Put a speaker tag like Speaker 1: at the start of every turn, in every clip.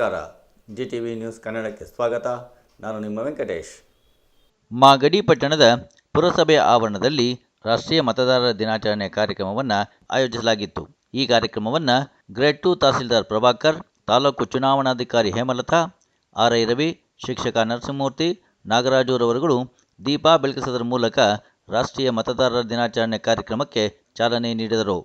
Speaker 1: ನಮಸ್ಕಾರ. G T V news ಕನ್ನಡಕ್ಕೆ ಸ್ವಾಗತ. ನಾನು ನಿಮ್ಮ ವೆಂಕಟೇಶ್.
Speaker 2: ಮಾಗಡಿ ಪಟ್ಟಣದ ಪುರಸಭೆ ಆವರಣದಲ್ಲಿ ರಾಷ್ಟ್ರೀಯ ಮತದಾರರ ದಿನಾಚರಣೆ ಕಾರ್ಯಕ್ರಮವನ್ನು ಆಯೋಜಿಸಲಾಗಿತ್ತು. ಈ ಕಾರ್ಯಕ್ರಮವನ್ನು ಗ್ರೇಡ್ ಟು ತಹಸೀಲ್ದಾರ್ ಪ್ರಭಾಕರ್, ತಾಲೂಕು ಚುನಾವಣಾಧಿಕಾರಿ ಹೇಮಲತಾ ಆರ್ ಐ ರವಿ, ಶಿಕ್ಷಕ ನರಸಿಂಹಮೂರ್ತಿ ನಾಗರಾಜುರವರುಗಳು ದೀಪ ಬೆಳಗಿಸದರ ಮೂಲಕ ರಾಷ್ಟ್ರೀಯ ಮತದಾರರ ದಿನಾಚರಣೆ ಕಾರ್ಯಕ್ರಮಕ್ಕೆ ಚಾಲನೆ ನೀಡಿದರು.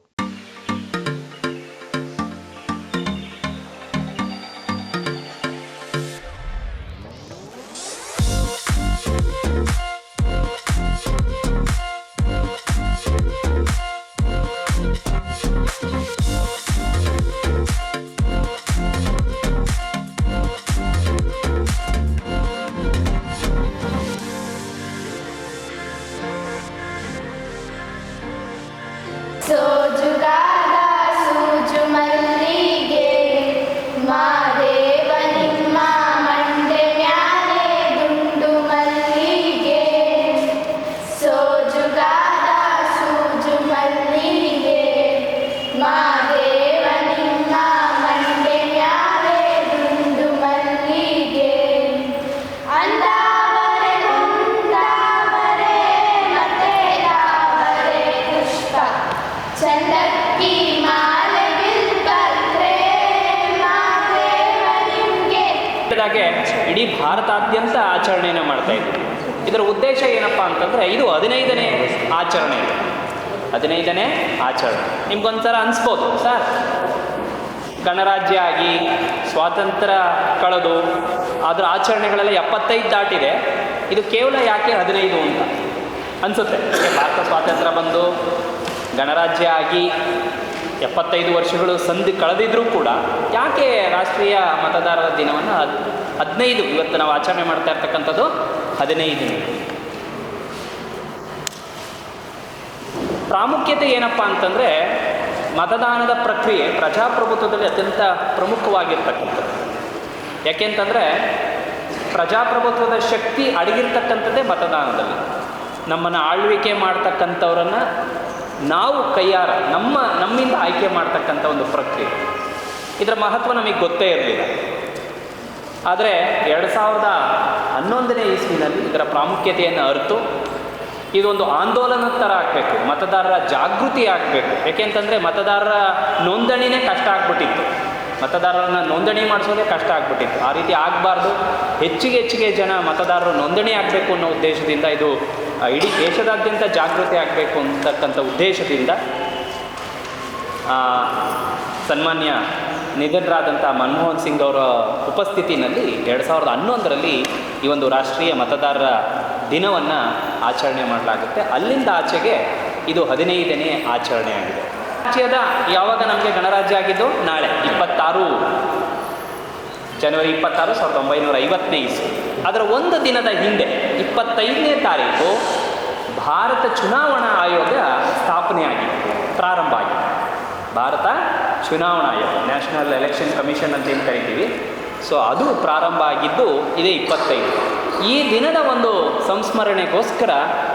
Speaker 3: ಹಾಗೆ ಇಡೀ ಭಾರತಾದ್ಯಂತ ಆಚರಣೆಯನ್ನು ಮಾಡ್ತಾ ಇದ್ದೀವಿ ಇದರ ಉದ್ದೇಶ ಏನಪ್ಪ ಅಂತಂದರೆ ಇದು ಹದಿನೈದನೇ ಆಚರಣೆ. ಹದಿನೈದನೇ ಆಚರಣೆ. ನಿಮ್ಗೊಂಥರ ಅನಿಸ್ಬೋದು, ಸರ್? ಗಣರಾಜ್ಯ ಆಗಿ, ಸ್ವಾತಂತ್ರ್ಯ ಕಳೆದು ಅದರ ಆಚರಣೆಗಳೆಲ್ಲ ಎಪ್ಪತ್ತೈದು ದಾಟಿದೆ. ಇದು ಕೇವಲ ಯಾಕೆ ಹದಿನೈದು ಅಂತ? ಅನಿಸುತ್ತೆ. ಭಾರತ ಸ್ವಾತಂತ್ರ್ಯ ಬಂದು, ಗಣರಾಜ್ಯ ಆಗಿ ಎಪ್ಪತ್ತೈದು ವರ್ಷಗಳು ಸಂಧಿ ಕಳೆದಿದ್ರೂ ಕೂಡ ಯಾಕೆ ರಾಷ್ಟ್ರೀಯ ಮತದಾರರ ದಿನವನ್ನು ಹದಿನೈದು ಇವತ್ತು ನಾವು ಆಚರಣೆ ಮಾಡ್ತಾ ಇರ್ತಕ್ಕಂಥದ್ದು ಹದಿನೈದು. ಪ್ರಾಮುಖ್ಯತೆ ಏನಪ್ಪ ಅಂತಂದರೆ ಮತದಾನದ ಪ್ರಕ್ರಿಯೆ ಪ್ರಜಾಪ್ರಭುತ್ವದಲ್ಲಿ ಅತ್ಯಂತ ಪ್ರಮುಖವಾಗಿರ್ತಕ್ಕಂಥದ್ದು. ಯಾಕೆಂತಂದರೆ ಪ್ರಜಾಪ್ರಭುತ್ವದ ಶಕ್ತಿ ಅಡಗಿರ್ತಕ್ಕಂಥದ್ದೇ ಮತದಾನದಲ್ಲಿ. ನಮ್ಮನ್ನು ಆಳ್ವಿಕೆ ಮಾಡ್ತಕ್ಕಂಥವ್ರನ್ನು ನಾವು ಕೈಯಾರ, ನಮ್ಮ ನಮ್ಮಿಂದ ಆಯ್ಕೆ ಮಾಡ್ತಕ್ಕಂಥ ಒಂದು ಪ್ರಕ್ರಿಯೆ. ಇದರ ಮಹತ್ವ ನಮಗೆ ಗೊತ್ತೇ ಇರಲಿಲ್ಲ. ಆದರೆ ಎರಡು ಸಾವಿರದ ಹನ್ನೊಂದನೇ ಇಸ್ವಿನಲ್ಲಿ ಇದರ ಪ್ರಾಮುಖ್ಯತೆಯನ್ನು ಅರಿತು ಇದೊಂದು ಆಂದೋಲನದ ಥರ ಆಗಬೇಕು, ಮತದಾರರ ಜಾಗೃತಿ ಆಗಬೇಕು. ಯಾಕೆಂತಂದರೆ ಮತದಾರರ ನೋಂದಣಿನೇ ಕಷ್ಟ ಆಗ್ಬಿಟ್ಟಿತ್ತು. ಮತದಾರರನ್ನ ನೋಂದಣಿ ಮಾಡಿಸೋದೇ ಕಷ್ಟ ಆಗ್ಬಿಟ್ಟಿತ್ತು. ಆ ರೀತಿ ಆಗಬಾರ್ದು. ಹೆಚ್ಚಿಗೆ ಹೆಚ್ಚಿಗೆ ಜನ ಮತದಾರರು ನೋಂದಣಿ ಆಗಬೇಕು ಅನ್ನೋ ಉದ್ದೇಶದಿಂದ ಇದು ಇಡೀ ದೇಶದಾದ್ಯಂತ ಜಾಗೃತಿ ಆಗಬೇಕು ಅಂತಕ್ಕಂಥ ಉದ್ದೇಶದಿಂದ ಸನ್ಮಾನ್ಯ ನಿಧನರಾದಂಥ ಮನಮೋಹನ್ ಸಿಂಗ್ ಅವರ ಉಪಸ್ಥಿತಿನಲ್ಲಿ ಎರಡು ಸಾವಿರದ ಹನ್ನೊಂದರಲ್ಲಿ ಈ ಒಂದು ರಾಷ್ಟ್ರೀಯ ಮತದಾರರ ದಿನವನ್ನು ಆಚರಣೆ ಮಾಡಲಾಗುತ್ತೆ. ಅಲ್ಲಿಂದ ಆಚೆಗೆ ಇದು ಹದಿನೈದನೇ ಆಚರಣೆ ಆಗಿದೆ. ರಾಜ್ಯದ ಯಾವಾಗ ನಮಗೆ ಗಣರಾಜ್ಯ ಆಗಿದ್ದು? ನಾಳೆ, ಇಪ್ಪತ್ತಾರು ಜನವರಿ ಇಪ್ಪತ್ತಾರು, ಸಾವಿರದ ಒಂಬೈನೂರ ಐವತ್ತನೇ ಇಸ್ವಿ. ಅದರ ಒಂದು ದಿನದ ಹಿಂದೆ, ಇಪ್ಪತ್ತೈದನೇ ತಾರೀಕು, ಭಾರತ ಚುನಾವಣಾ ಆಯೋಗ ಸ್ಥಾಪನೆಯಾಗಿತ್ತು ಪ್ರಾರಂಭ ಆಗಿತ್ತು ಭಾರತ ಚುನಾವಣಾ ಆಯೋಗ ನ್ಯಾಷನಲ್ ಎಲೆಕ್ಷನ್ ಕಮಿಷನ್ ಅಂತ ಏನು ಕರಿತೀವಿ? ಸೊ ಅದು ಪ್ರಾರಂಭ ಆಗಿದ್ದು ಇದೇ ಇಪ್ಪತ್ತೈದು. ಈ ದಿನದ ಒಂದು ಸಂಸ್ಮರಣೆಗೋಸ್ಕರ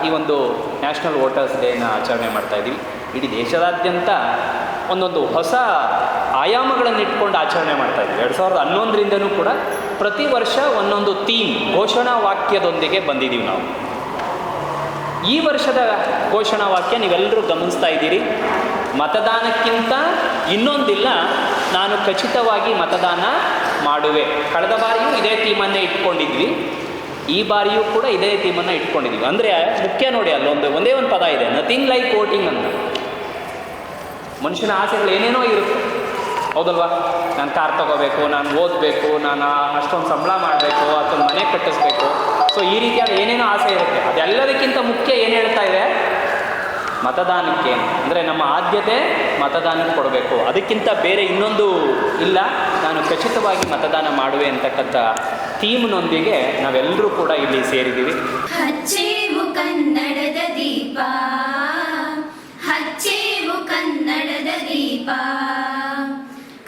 Speaker 3: ಈ ಒಂದು ನ್ಯಾಷನಲ್ ವೋಟರ್ಸ್ ಡೇನ ಆಚರಣೆ ಮಾಡ್ತಾ ಇದ್ದೀವಿ. ಇಡೀ ದೇಶದಾದ್ಯಂತ ಒಂದೊಂದು ಹೊಸ ಆಯಾಮಗಳನ್ನು ಇಟ್ಕೊಂಡು ಆಚರಣೆ ಮಾಡ್ತಾ ಇದ್ದೀವಿ. ಎರಡು ಸಾವಿರದ ಹನ್ನೊಂದರಿಂದನೂ ಕೂಡ ಪ್ರತಿ ವರ್ಷ ಒಂದೊಂದು ಥೀಮ್, ಘೋಷಣಾ ವಾಕ್ಯದೊಂದಿಗೆ ಬಂದಿದ್ದೀವಿ ನಾವು. ಈ ವರ್ಷದ ಘೋಷಣಾ ವಾಕ್ಯ ನೀವೆಲ್ಲರೂ ಗಮನಿಸ್ತಾ ಇದ್ದೀರಿ. ಮತದಾನಕ್ಕಿಂತ ಇನ್ನೊಂದಿಲ್ಲ, ನಾನು ಖಚಿತವಾಗಿ ಮತದಾನ ಮಾಡುವೆ. ಕಳೆದ ಬಾರಿಯೂ ಇದೇ ಥೀಮನ್ನೇ ಇಟ್ಕೊಂಡಿದ್ವಿ. ಈ ಬಾರಿಯೂ ಕೂಡ ಇದೇ ಥೀಮನ್ನು ಇಟ್ಕೊಂಡಿದ್ವಿ. ಅಂದರೆ ಮುಖ್ಯ ನೋಡಿ ಅಲ್ಲೊಂದು, ಒಂದೇ ಒಂದು ಪದ ಇದೆ ನಥಿಂಗ್ ಲೈಕ್ ವೋಟಿಂಗ್ ಅಂತ. ಮನುಷ್ಯನ ಆಸೆಗಳು ಏನೇನೋ ಇರುತ್ತೆ. ಹೌದಲ್ವಾ? ನಾನು ಕಾರ್ ತಗೋಬೇಕು, ನಾನು ಓದಬೇಕು, ನಾನು ಅಷ್ಟೊಂದು ಸಂಬಳ ಮಾಡಬೇಕು ಅಥವಾ ಮನೆ ಕಟ್ಟಿಸ್ಬೇಕು. ಸೊ ಈ ರೀತಿಯಾದ ಏನೇನೋ ಆಸೆ ಇರುತ್ತೆ. ಅದೆಲ್ಲದಕ್ಕಿಂತ ಮುಖ್ಯ ಏನು ಹೇಳ್ತಾ ಇದೆ? ಮತದಾನಕ್ಕೆ. ಅಂದರೆ ನಮ್ಮ ಆದ್ಯತೆ ಮತದಾನಕ್ಕೆ ಕೊಡಬೇಕು. ಅದಕ್ಕಿಂತ ಬೇರೆ ಇನ್ನೊಂದು ಇಲ್ಲ. ನಾನು ಖಚಿತವಾಗಿ ಮತದಾನ ಮಾಡುವೆ ಅಂತಕ್ಕಂಥ ಥೀಮ್ನೊಂದಿಗೆ ನಾವೆಲ್ಲರೂ ಕೂಡ ಇಲ್ಲಿ ಸೇರಿದ್ದೀವಿ.
Speaker 4: ಹಚ್ಚೇವು ಕನ್ನಡದ ದೀಪ. ಹಚ್ಚೇವು ಕನ್ನಡದ ದೀಪ.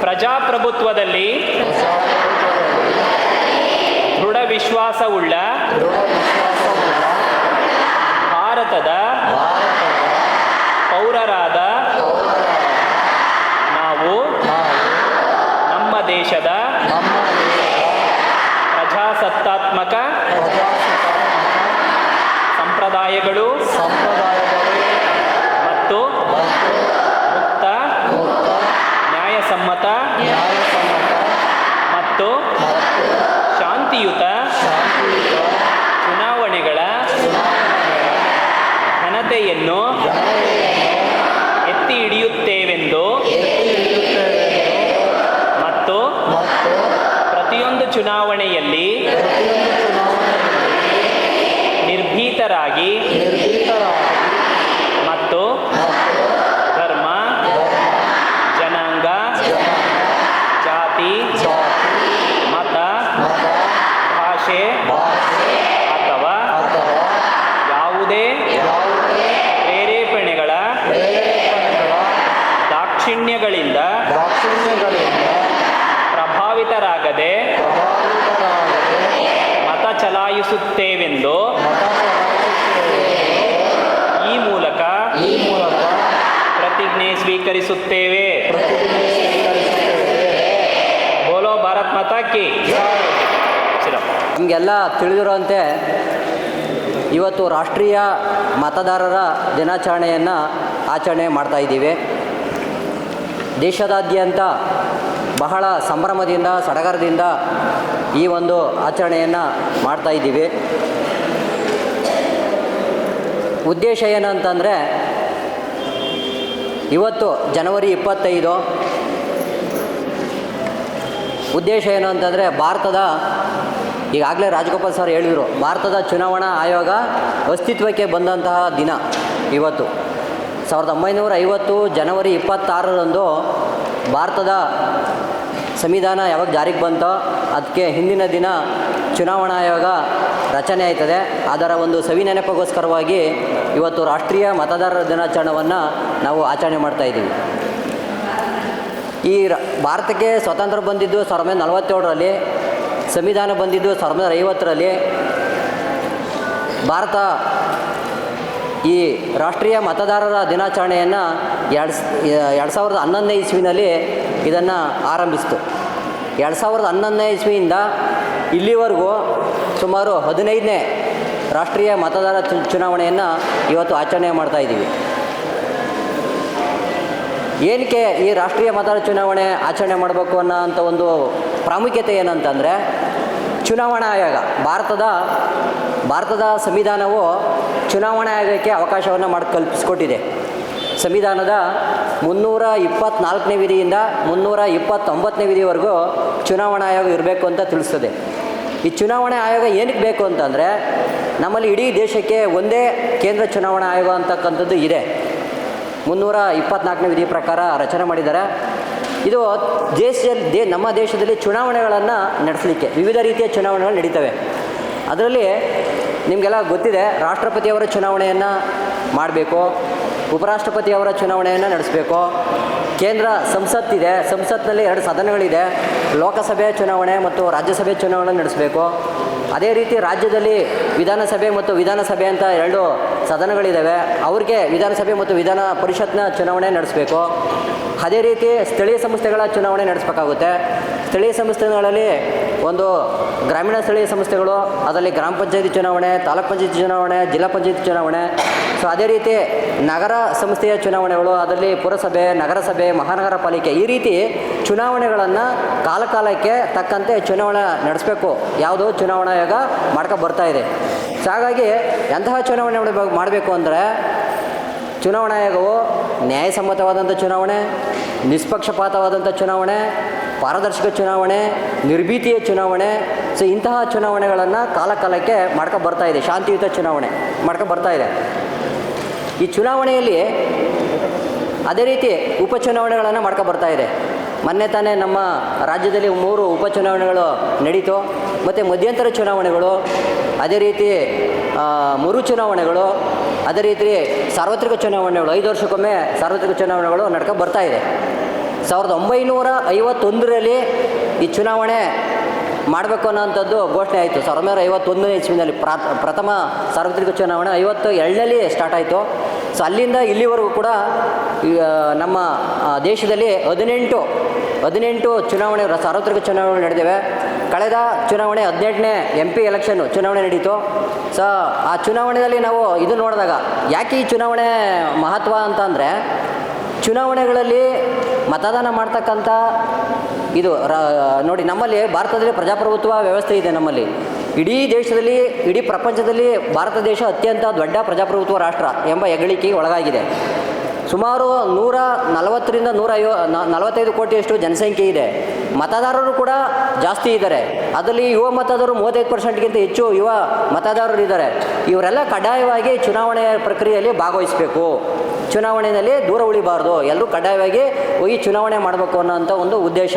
Speaker 3: ಪ್ರಜಾಪ್ರಭುತ್ವದಲ್ಲಿ ದೃಢ ವಿಶ್ವಾಸವುಳ್ಳ ಭಾರತದ ಪೌರರಾದ ನಾವು ನಮ್ಮ ದೇಶದ ಪ್ರಜಾಸತ್ತಾತ್ಮಕ ಸಂಪ್ರದಾಯಗಳು ಮತ್ತು ಮುಕ್ತ ನ್ಯಾಯಸಮ್ಮತ ಮತ್ತು ಶಾಂತಿಯುತ ಚುನಾವಣೆಗಳ ಘನತೆಯನ್ನು ಎತ್ತಿ ಹಿಡಿಯುತ್ತೇವೆಂದು ಮತ್ತು ಪ್ರತಿಯೊಂದು ಚುನಾವಣೆಯಲ್ಲಿ ನಿರ್ಭೀತರಾಗಿ ಮತ್ತು ಧರ್ಮ ಜನಾಂಗ ಜಾತಿ ಮತ ಭಾಷೆ ಅಥವಾ ಯಾವುದೇ ಪ್ರೇರೇಪಣೆಗಳ ದಾಕ್ಷಿಣ್ಯಗಳಿಂದ ಪ್ರಭಾವಿತರಾಗದೆ ಮತ ಚಲಾಯಿಸುತ್ತೇವೆಂದು ಈ ಮೂಲಕ ಪ್ರತಿಜ್ಞೆ ಸ್ವೀಕರಿಸುತ್ತೇವೆ. ಬೋಲೋ ಭಾರತ್ ಮಾತಾ ಕಿ ಸಿರಪ್ಪ
Speaker 5: ನಿಮಗೆಲ್ಲ ತಿಳಿದಿರುವಂತೆ ಇವತ್ತು ರಾಷ್ಟ್ರೀಯ ಮತದಾರರ ದಿನಾಚರಣೆಯನ್ನು ಆಚರಣೆ ಮಾಡ್ತಾ ಇದ್ದೀವಿ. ದೇಶದಾದ್ಯಂತ ಬಹಳ ಸಂಭ್ರಮದಿಂದ, ಸಡಗರದಿಂದ ಈ ಒಂದು ಆಚರಣೆಯನ್ನು ಮಾಡ್ತಾ ಇದ್ದೀವಿ. ಉದ್ದೇಶ ಏನಂತಂದರೆ, ಇವತ್ತು ಜನವರಿ ಇಪ್ಪತ್ತೈದು. ಉದ್ದೇಶ ಏನು ಅಂತಂದರೆ ಭಾರತದ, ಈಗಾಗಲೇ ರಾಜಗೋಪಾಲ್ ಸರ್ ಹೇಳಿದರು, ಭಾರತದ ಚುನಾವಣಾ ಆಯೋಗ ಅಸ್ತಿತ್ವಕ್ಕೆ ಬಂದಂತಹ ದಿನ ಇವತ್ತು. ಸಾವಿರದ ಒಂಬೈನೂರ ಐವತ್ತು ಜನವರಿ ಇಪ್ಪತ್ತಾರರಂದು ಭಾರತದ ಸಂವಿಧಾನ ಯಾವಾಗ ಜಾರಿಗೆ ಬಂತೋ ಅದಕ್ಕೆ ಹಿಂದಿನ ದಿನ ಚುನಾವಣಾ ಆಯೋಗ ರಚನೆ ಆಯ್ತದೆ. ಅದರ ಒಂದು ಸವಿ ನೆನಪಿಗೋಸ್ಕರವಾಗಿ ಇವತ್ತು ರಾಷ್ಟ್ರೀಯ ಮತದಾರರ ದಿನಾಚರಣೆಯನ್ನು ನಾವು ಆಚರಣೆ ಮಾಡ್ತಾ ಇದ್ದೀವಿ. ಈ ಭಾರತಕ್ಕೆ ಸ್ವಾತಂತ್ರ್ಯ ಬಂದಿದ್ದು ಸಾವಿರದ ಒಂಬೈನೂರ ನಲವತ್ತೇಳರಲ್ಲಿ, ಸಂವಿಧಾನ ಬಂದಿದ್ದು ಸಾವಿರದ ಒಂಬೈನೂರ ಐವತ್ತರಲ್ಲಿ. ಭಾರತ ಈ ರಾಷ್ಟ್ರೀಯ ಮತದಾರರ ದಿನಾಚರಣೆಯನ್ನು ಎರಡು ಎರಡು ಸಾವಿರದ ಹನ್ನೊಂದನೇ ಇಸ್ವಿನಲ್ಲಿ ಇದನ್ನು ಆರಂಭಿಸಿತು. ಎರಡು ಸಾವಿರದ ಹನ್ನೊಂದನೇ ಇಸ್ವಿಯಿಂದ ಇಲ್ಲಿವರೆಗೂ ಸುಮಾರು ಹದಿನೈದನೇ ರಾಷ್ಟ್ರೀಯ ಮತದಾರ ಚುನಾವಣೆಯನ್ನು ಇವತ್ತು ಆಚರಣೆ ಮಾಡ್ತಾ ಇದ್ದೀವಿ. ಏನಕ್ಕೆ ಈ ರಾಷ್ಟ್ರೀಯ ಮತದಾರ ಚುನಾವಣೆ ಆಚರಣೆ ಮಾಡಬೇಕು ಅನ್ನೋ ಒಂದು ಪ್ರಾಮುಖ್ಯತೆ ಏನಂತಂದರೆ, ಚುನಾವಣಾ ಆಯೋಗ, ಭಾರತದ ಭಾರತದ ಸಂವಿಧಾನವು ಚುನಾವಣಾ ಆಯೋಗಕ್ಕೆ ಅವಕಾಶವನ್ನು ಮಾಡಿ ಕಲ್ಪಿಸಿಕೊಟ್ಟಿದೆ ಸಂವಿಧಾನದ ಮುನ್ನೂರ ಇಪ್ಪತ್ತ್ನಾಲ್ಕನೇ ವಿಧಿಯಿಂದ ಮುನ್ನೂರ ಇಪ್ಪತ್ತೊಂಬತ್ತನೇ ವಿಧಿವರೆಗೂ ಚುನಾವಣಾ ಆಯೋಗ ಇರಬೇಕು ಅಂತ ತಿಳಿಸ್ತದೆ. ಈ ಚುನಾವಣಾ ಆಯೋಗ ಏನಕ್ಕೆ ಬೇಕು ಅಂತಂದರೆ, ನಮ್ಮಲ್ಲಿ ಇಡೀ ದೇಶಕ್ಕೆ ಒಂದೇ ಕೇಂದ್ರ ಚುನಾವಣಾ ಆಯೋಗ ಅಂತಕ್ಕಂಥದ್ದು ಇದೆ. ಮುನ್ನೂರ ಇಪ್ಪತ್ನಾಲ್ಕನೇ ವಿಧಿ ಪ್ರಕಾರ ರಚನೆ ಮಾಡಿದ್ದಾರೆ. ಇದು ದೇಶದಲ್ಲಿ, ದೇ, ನಮ್ಮ ದೇಶದಲ್ಲಿ ಚುನಾವಣೆಗಳನ್ನು ನಡೆಸಲಿಕ್ಕೆ, ವಿವಿಧ ರೀತಿಯ ಚುನಾವಣೆಗಳು ನಡೀತವೆ. ಅದರಲ್ಲಿ ನಿಮಗೆಲ್ಲ ಗೊತ್ತಿದೆ, ರಾಷ್ಟ್ರಪತಿಯವರ ಚುನಾವಣೆಯನ್ನು ಮಾಡಬೇಕು ಉಪರಾಷ್ಟ್ರಪತಿಯವರ ಚುನಾವಣೆಯನ್ನು ನಡೆಸಬೇಕು. ಕೇಂದ್ರ ಸಂಸತ್ತಿದೆ. ಸಂಸತ್ನಲ್ಲಿ ಎರಡು ಸದನಗಳಿದೆ. ಲೋಕಸಭೆ ಚುನಾವಣೆ ಮತ್ತು ರಾಜ್ಯಸಭೆ ಚುನಾವಣೆ ನಡೆಸಬೇಕು. ಅದೇ ರೀತಿ ರಾಜ್ಯದಲ್ಲಿ ವಿಧಾನಸಭೆ ಮತ್ತು ವಿಧಾನಸಭೆ ಅಂತ ಎರಡು ಸದನಗಳಿದ್ದಾವೆ ಅವ್ರಿಗೆ ವಿಧಾನಸಭೆ ಮತ್ತು ವಿಧಾನ ಪರಿಷತ್ನ ಚುನಾವಣೆ ನಡೆಸಬೇಕು. ಅದೇ ರೀತಿ ಸ್ಥಳೀಯ ಸಂಸ್ಥೆಗಳ ಚುನಾವಣೆ ನಡೆಸಬೇಕಾಗುತ್ತೆ. ಸ್ಥಳೀಯ ಸಂಸ್ಥೆಗಳಲ್ಲಿ ಒಂದು ಗ್ರಾಮೀಣ ಸ್ಥಳೀಯ ಸಂಸ್ಥೆಗಳು, ಅದರಲ್ಲಿ ಗ್ರಾಮ ಪಂಚಾಯತಿ ಚುನಾವಣೆ, ತಾಲೂಕ್ ಪಂಚಾಯತಿ ಚುನಾವಣೆ, ಜಿಲ್ಲಾ ಪಂಚಾಯತಿ ಚುನಾವಣೆ. ಸೊ ಅದೇ ರೀತಿ ನಗರ ಸಂಸ್ಥೆಯ ಚುನಾವಣೆಗಳು, ಅದರಲ್ಲಿ ಪುರಸಭೆ, ನಗರಸಭೆ, ಮಹಾನಗರ ಪಾಲಿಕೆ ಈ ರೀತಿ ಚುನಾವಣೆಗಳನ್ನು ಕಾಲಕಾಲಕ್ಕೆ ತಕ್ಕಂತೆ ಚುನಾವಣೆ ನಡೆಸಬೇಕು. ಯಾವುದು ಚುನಾವಣಾ ಆಯೋಗ ಮಾಡ್ಕೊ ಬರ್ತಾ ಇದೆ. ಸೊ, ಹಾಗಾಗಿ ಎಂತಹ ಚುನಾವಣೆ ಮಾಡಬೇಕು ಮಾಡಬೇಕು ಅಂದರೆ ಚುನಾವಣಾ ಆಯೋಗವು ನ್ಯಾಯಸಮ್ಮತವಾದಂಥ ಚುನಾವಣೆ ನಿಷ್ಪಕ್ಷಪಾತವಾದಂಥ ಚುನಾವಣೆ, ಪಾರದರ್ಶಕ ಚುನಾವಣೆ, ನಿರ್ಭೀತಿಯ ಚುನಾವಣೆ. ಸೊ ಇಂತಹ ಚುನಾವಣೆಗಳನ್ನು ಕಾಲಕಾಲಕ್ಕೆ ಮಾಡ್ಕೊ ಬರ್ತಾ ಇದೆ. ಶಾಂತಿಯುತ ಚುನಾವಣೆ ಮಾಡ್ಕೊ ಬರ್ತಾ ಇದೆ. ಈ ಚುನಾವಣೆಯಲ್ಲಿ ಅದೇ ರೀತಿ ಉಪಚುನಾವಣೆಗಳನ್ನು ಮಾಡ್ಕೊ ಬರ್ತಾ ಇದೆ. ಮೊನ್ನೆ ತಾನೇ ನಮ್ಮ ರಾಜ್ಯದಲ್ಲಿ ಮೂರು ಉಪಚುನಾವಣೆಗಳು ನಡೀತು. ಮತ್ತು ಮಧ್ಯಂತರ ಚುನಾವಣೆಗಳು ಅದೇ ರೀತಿ ಮರು ಚುನಾವಣೆಗಳು, ಅದೇ ರೀತಿ ಸಾರ್ವತ್ರಿಕ ಚುನಾವಣೆಗಳು, ಐದು ವರ್ಷಕ್ಕೊಮ್ಮೆ ಸಾರ್ವತ್ರಿಕ ಚುನಾವಣೆಗಳು ನಡ್ಕೊ ಬರ್ತಾ ಇದೆ. ಸಾವಿರದ ಒಂಬೈನೂರ ಐವತ್ತೊಂದರಲ್ಲಿ ಈ ಚುನಾವಣೆ ಮಾಡಬೇಕು ಅನ್ನೋಂಥದ್ದು ಘೋಷಣೆ ಆಯಿತು. ಸಾವಿರದ ಒಂಬೈನೂರ ಐವತ್ತೊಂದನೇ ಇಸ್ವಿನಲ್ಲಿ ಪ್ರಾ ಪ್ರಥಮ ಸಾರ್ವತ್ರಿಕ ಚುನಾವಣೆ ಐವತ್ತು ಎರಡರಲ್ಲಿ ಸ್ಟಾರ್ಟ್ ಆಯಿತು. ಸೊ, ಅಲ್ಲಿಂದ ಇಲ್ಲಿವರೆಗೂ ಕೂಡ ನಮ್ಮ ದೇಶದಲ್ಲಿ ಹದಿನೆಂಟು ಹದಿನೆಂಟು ಚುನಾವಣೆ ಸಾರ್ವತ್ರಿಕ ಚುನಾವಣೆ ನಡೆದಿವೆ. ಕಳೆದ ಚುನಾವಣೆ ಹದಿನೆಂಟನೇ ಎಂ ಪಿ ಎಲೆಕ್ಷನ್ನು ಚುನಾವಣೆ ನಡೀತು. ಸೊ ಆ ಚುನಾವಣೆಯಲ್ಲಿ ನಾವು ಇದು ನೋಡಿದಾಗ ಯಾಕೆ ಈ ಚುನಾವಣೆ ಮಹತ್ವ ಅಂತ ಅಂದರೆ ಚುನಾವಣೆಗಳಲ್ಲಿ ಮತದಾನ ಮಾಡ್ತಕ್ಕಂಥ ಇದು ನೋಡಿ ನಮ್ಮಲ್ಲಿ ಭಾರತದಲ್ಲಿ ಪ್ರಜಾಪ್ರಭುತ್ವ ವ್ಯವಸ್ಥೆ ಇದೆ ನಮ್ಮಲ್ಲಿ. ಇಡೀ ದೇಶದಲ್ಲಿ, ಇಡೀ ಪ್ರಪಂಚದಲ್ಲಿ ಭಾರತ ದೇಶ ಅತ್ಯಂತ ದೊಡ್ಡ ಪ್ರಜಾಪ್ರಭುತ್ವ ರಾಷ್ಟ್ರ ಎಂಬ ಹೆಗ್ಗಳಿಕೆಗೆ ಒಳಗಾಗಿದೆ. ಸುಮಾರು ನೂರ ನಲವತ್ತರಿಂದ ನೂರ ಐವ ನಲವತ್ತೈದು ಕೋಟಿಯಷ್ಟು ಜನಸಂಖ್ಯೆ ಇದೆ. ಮತದಾರರು ಕೂಡ ಜಾಸ್ತಿ ಇದ್ದಾರೆ. ಅದರಲ್ಲಿ ಯುವ ಮತದಾರರು ಮೂವತ್ತೈದು ಪರ್ಸೆಂಟ್ಗಿಂತ ಹೆಚ್ಚು ಯುವ ಮತದಾರರು ಇದ್ದಾರೆ. ಇವರೆಲ್ಲ ಕಡ್ಡಾಯವಾಗಿ ಚುನಾವಣೆಯ ಪ್ರಕ್ರಿಯೆಯಲ್ಲಿ ಭಾಗವಹಿಸಬೇಕು. ಚುನಾವಣೆಯಲ್ಲಿ ದೂರ ಉಳಿಬಾರ್ದು. ಎಲ್ಲರೂ ಕಡ್ಡಾಯವಾಗಿ ಹೋಗಿ ಚುನಾವಣೆ ಮಾಡಬೇಕು ಅನ್ನೋಂಥ ಒಂದು ಉದ್ದೇಶ.